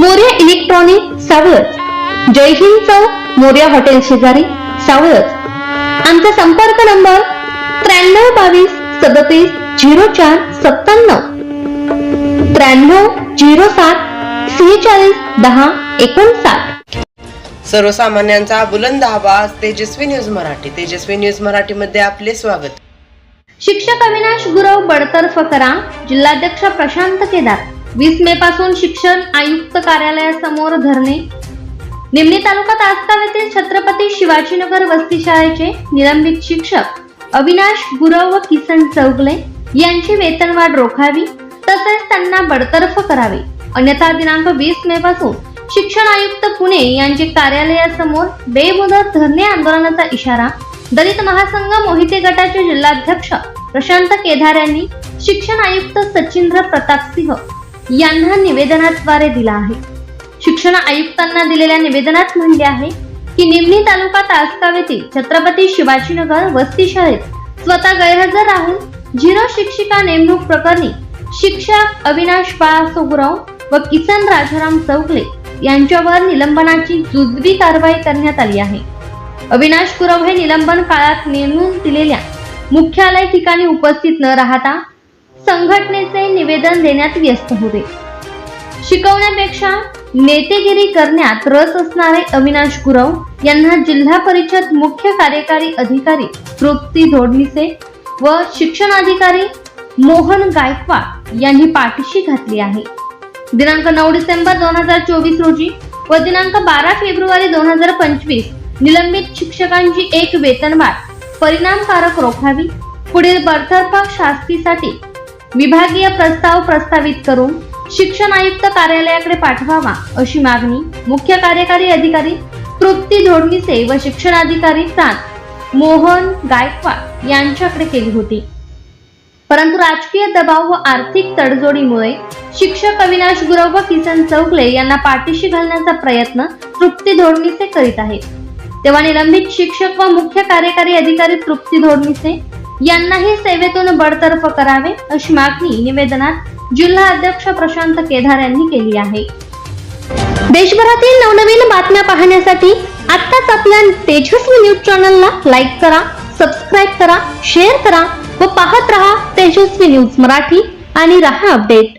Morya electronic सावळच जय हिंद चौक Morya hotel शेजारी सावळच आमचा संपर्क नंबर त्र्याण्णव बावीस सदतीस झिरो चार सत्त्याण्णव. त्र्याण्णव झिरो सात सेहेचाळीस दहा एकोणसाठ. सर्वसामान्यांचा बुलंद आवाज तेजस्वी न्यूज मराठी. तेजस्वी न्यूज मराठीमध्ये आपले स्वागत. शिक्षक अविनाश गुरव बडतर्फ करा. जिल्हाध्यक्ष प्रशांत केदार. वीस मे पासून शिक्षण आयुक्त कार्यालयासमोर धरणे. निमणी तालुका आजकाल येथील छत्रपती शिवाजीनगर वस्ती शाळेचे निलंबित शिक्षक अविनाश गुरव व किसन चौगले यांची वेतनवाढ रोखावी तसेच त्यांना बडतर्फ करावे. अन्यथा दिनांक वीस मे पासून शिक्षण आयुक्त पुणे यांचे कार्यालयासमोर बेमुदत धरणे आंदोलनाचा इशारा दलित महासंघ मोहिते गटाचे जिल्हाध्यक्ष प्रशांत केदार यांनी शिक्षण आयुक्त सचिंद्र प्रतापसिंह यांना निवेदनाद्वारे दिला आहे. शिक्षण आयुक्तांना दिलेल्या निवेदनात म्हणले आहे की निमणी तालुका तासगाव येथील छत्रपती शिवाजीनगर वस्ती शाळेत स्वतः गैरहजर राहून झिरो शिक्षिका नेमणूक प्रकरणी शिक्षक अविनाश बाळासोगुराव व किसन राजाराम चौगले यांच्यावर निलंबनाची जुजबी कारवाई करण्यात आली आहे. अविनाश गुरव हे निलंबन काळात नेमून दिलेल्या मुख्यालय ठिकाणी उपस्थित न राहता संघटनेचे निवेदन देण्यात व्यस्त होते. शिकवण्यापेक्षा नेतेगिरी करण्यात रस असणारे अविनाश गुरव यांना जिल्हा परिषद मुख्य कार्यकारी अधिकारी तृप्ती धोडणीसे व शिक्षणाधिकारी मोहन गायकवाड यांनी पाठीशी घातली आहे. दिनांक नऊ डिसेंबर दोन हजार चोवीस रोजी व दिनांक बारा फेब्रुवारी दोन हजार पंचवीस निलंबित शिक्षकांची एक वेतनवाढ परिणामकारक रोखावी पुढील बडतर्फ शास्तीसाठी विभागीय प्रस्ताव प्रस्तावित करून शिक्षण आयुक्त कार्यालयाकडे पाठवावा अशी मागणी मुख्य कार्यकारी अधिकारी तृप्ती धोडणीसे व शिक्षणाधिकारी प्रांत मोहन गायकवाड यांच्याकडे केली होती. परंतु राजकीय दबाव व आर्थिक तडजोडीमुळे शिक्षक अविनाश गुरव व किसन चौगले यांना पाठीशी घालण्याचा प्रयत्न तृप्ती धोडणीसे करीत आहेत. तेव्हा निलंबित शिक्षक व मुख्य कार्यकारी अधिकारी तृप्ती धोडणीसे यांनाही सेवेतून बडतर्फ करावे अशी मागणी निवेदनात जिल्हा अध्यक्ष प्रशांत केदार यांनी केली आहे. देशभरातील नवनवीन बातम्या पाहण्यासाठी आत्ताच आपल्या तेजस्वी न्यूज चॅनलला लाईक करा सबस्क्राईब करा शेअर करा व पाहत रहा तेजस्वी न्यूज मराठी आणि रहा अपडेट.